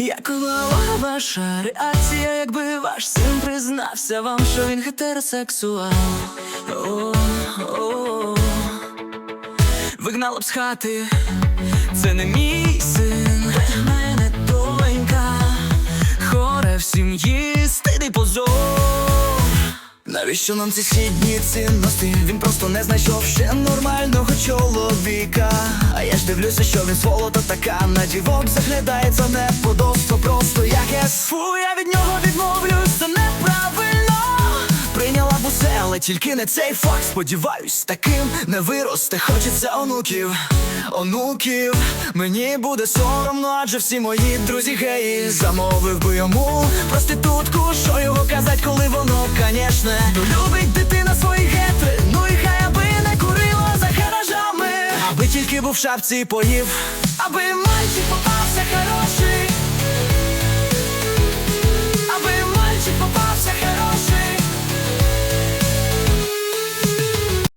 Якова ваша реакція, якби ваш син признався вам, що він гетеросексуал? О, о, Вигнала б з хати, це не мій син, в мене донька, хоре в сім'ї. Навіщо нам ці східні цінності? Він просто не знайшов ще нормального чоловіка. А я ж дивлюся, що він сволота така на дівок заглядається не подобство, просто як я Фу, я від нього відмовлюсь, це неправильно. Прийняла б усе, але тільки не цей факт. Сподіваюсь, таким не виросте. Хочеться онуків, онуків. Мені буде соромно, адже всі мої друзі геї. Замовив би йому проститутку, що його казать, конечно, любить дитина свої гетри. Ну і хай аби не курила за гаражами, аби тільки був в шапці і поїв, аби.